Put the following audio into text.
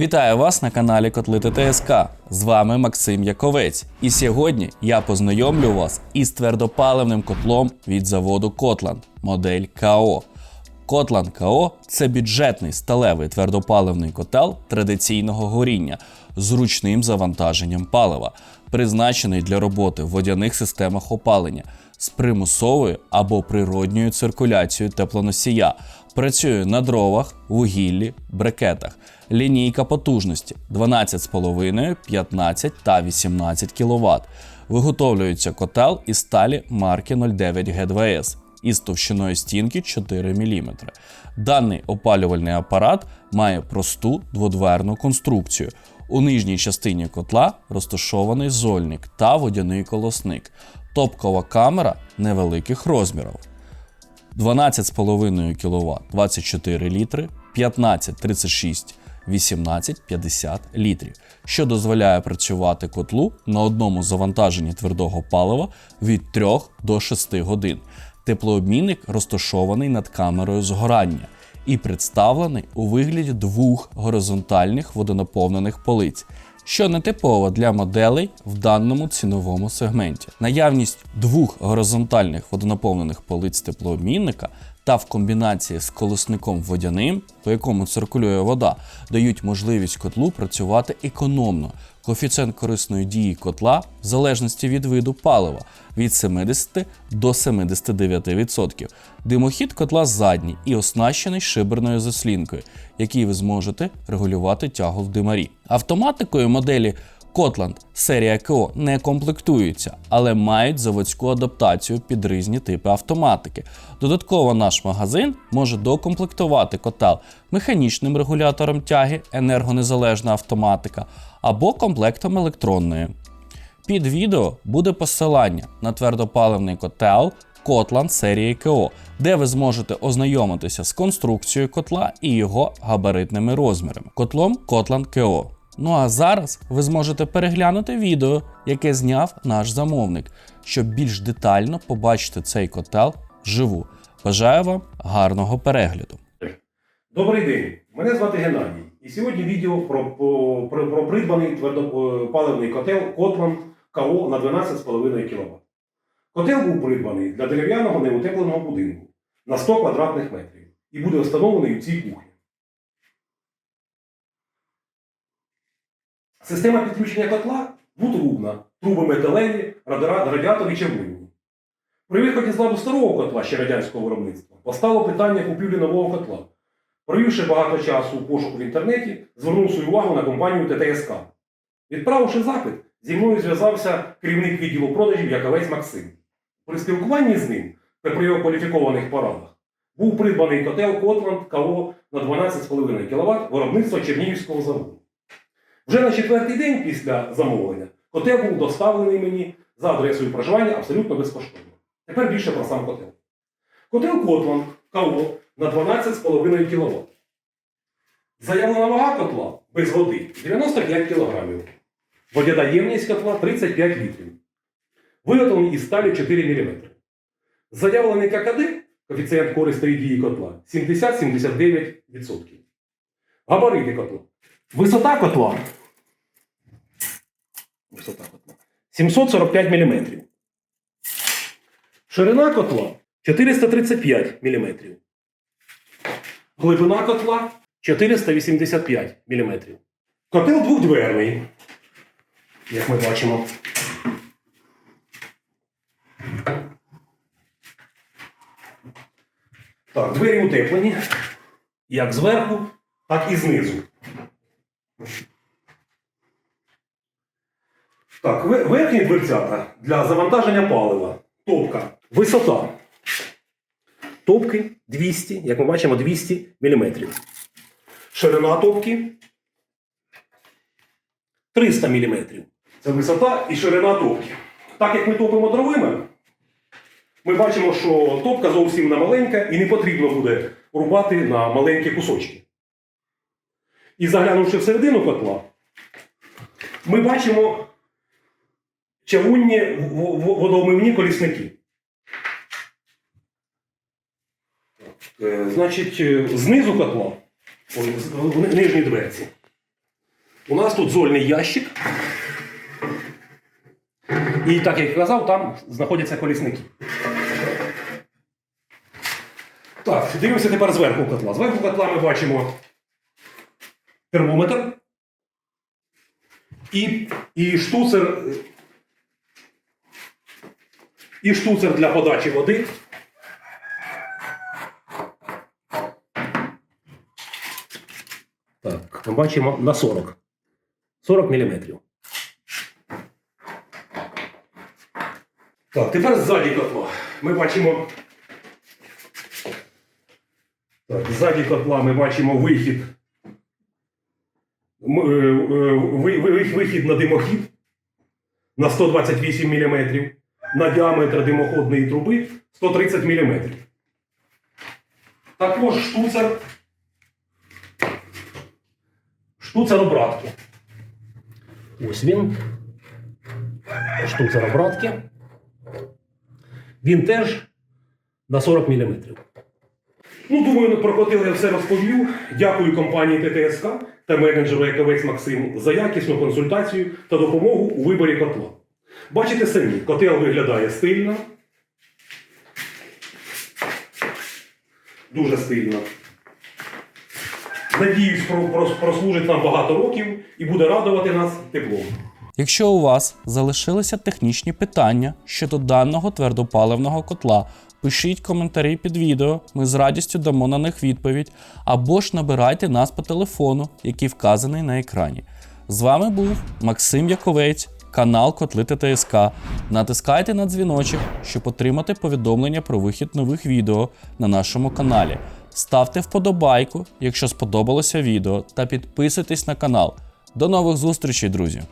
Вітаю вас на каналі Котлити ТСК. З вами Максим Яковець. І сьогодні я познайомлю вас із твердопаливним котлом від заводу Котланд, модель КО. Котланд КО це бюджетний сталевий твердопаливний котел традиційного горіння з ручним завантаженням палива, призначений для роботи в водяних системах опалення з примусовою або природньою циркуляцією теплоносія. Працює на дровах, вугіллі, брикетах. Лінійка потужності 12,5, 15 та 18 кВт. Виготовлюється котел із сталі марки 09 ГДВС із товщиною стінки 4 мм. Даний опалювальний апарат має просту дводверну конструкцію. У нижній частині котла розташований зольник та водяний колосник. Топкова камера невеликих розмірів. 12,5 кВт 24 літри, 15 36 18 50 літрів, що дозволяє працювати котлу на одному завантаженні твердого палива від 3 до 6 годин. Теплообмінник розташований над камерою згорання і представлений у вигляді двох горизонтальних водонаповнених полиць, що нетипово для моделей в даному ціновому сегменті. Наявність двох горизонтальних водонаповнених полиць теплообмінника та в комбінації з колосником водяним, по якому циркулює вода, дають можливість котлу працювати економно. Коефіцієнт корисної дії котла в залежності від виду палива від 70 до 79%. Димохід котла задній і оснащений шиберною заслінкою, який ви зможете регулювати тягу в димарі. Автоматикою моделі Котland серія КО не комплектуються, але мають заводську адаптацію під різні типи автоматики. Додатково наш магазин може докомплектувати котел механічним регулятором тяги, енергонезалежна автоматика або комплектом електронної. Під відео буде посилання на твердопаливний котел Kotland серії КО, де ви зможете ознайомитися з конструкцією котла і його габаритними розмірами. Котлом Kotland КО. Ну а зараз ви зможете переглянути відео, яке зняв наш замовник, щоб більш детально побачити цей котел вживу. Бажаю вам гарного перегляду. Добрий день, мене звати Геннадій. І сьогодні відео про, про, про, придбаний твердопаливний котел Котланд КО на 12,5 кВт. Котел був придбаний для дерев'яного неутепленого будинку на 100 квадратних метрів і буде встановлений у цій кухні. Система підключення котла двотрубна, труби металеві, радіатори червоні. При виході з ладу старого котла ще радянського виробництва постало питання купівлі нового котла. Провівши багато часу у пошуку в інтернеті, звернув свою увагу на компанію ТТСК. Відправивши запит, зі мною зв'язався керівник відділу продажів Яковець Максим. При спілкуванні з ним та при його кваліфікованих порадах був придбаний котел Котланд КО на 12,5 кВт виробництва Чернігівського заводу. Вже на четвертий день після замовлення котел був доставлений мені за адресою проживання абсолютно безкоштовно. Тепер більше про сам котел. Котел Котланд КО на 12,5 кВт. Заявлена вага котла без води 95 кг. Водяна ємність котла 35 літрів. Виготовлений із сталі 4 мм. Заявлений ККД, коефіцієнт користої дії котла 70-79%. Габарити котла. Висота котла. Висота котла. 745 мм. Ширина котла 435 мм. Глибина котла 485 мм. Котел двохдверний, як ми бачимо. Так, двері утеплені. Як зверху, так і знизу. Так, верхні дверцята для завантаження палива. Топка. Висота. Топки 200, як ми бачимо, 200 мм. Ширина топки 300 мм. Це висота і ширина топки. Так як ми топимо дровими, ми бачимо, що топка зовсім не маленька і не потрібно буде рубати на маленькі кусочки. І заглянувши всередину котла, ми бачимо чавунні в- в- колісники. Е, Значить, е, знизу котла, в нижній дверці, У нас тут зольний ящик. І так як я казав, там знаходяться колісники. Так, дивимося тепер зверху котла. Зверху котла ми бачимо термометр і, і штуцер. І штуцер для подачі води. Так, ми бачимо на 40. 40 мм. Так, тепер ззаді котла. Ми бачимо. Так, ззаді котла ми бачимо вихід. Е, е, ви- ви- Вихід на димохід на 128 мм. На діаметр димоходної труби 130 мм. Також штуцер. Штуцер обратки. Ось він. Штуцер обратки. Він теж на 40 мм. Ну, думаю, про котел я все розповів. Дякую компанії ТТСК та менеджеру Яковець Максиму за якісну консультацію та допомогу у виборі котла. Бачите самі, котел виглядає стильно. Дуже стильно. Надіюсь, про- про- прослужить нам багато років і буде радувати нас теплом. Якщо у вас залишилися технічні питання щодо даного твердопаливного котла, пишіть коментарі під відео, ми з радістю дамо на них відповідь, або ж набирайте нас по телефону, який вказаний на екрані. З вами був Максим Яковець, канал Котлити ТСК. Натискайте на дзвіночок, щоб отримати повідомлення про вихід нових відео на нашому каналі. Ставте вподобайку, якщо сподобалося відео, та підписуйтесь на канал. До нових зустрічей, друзі!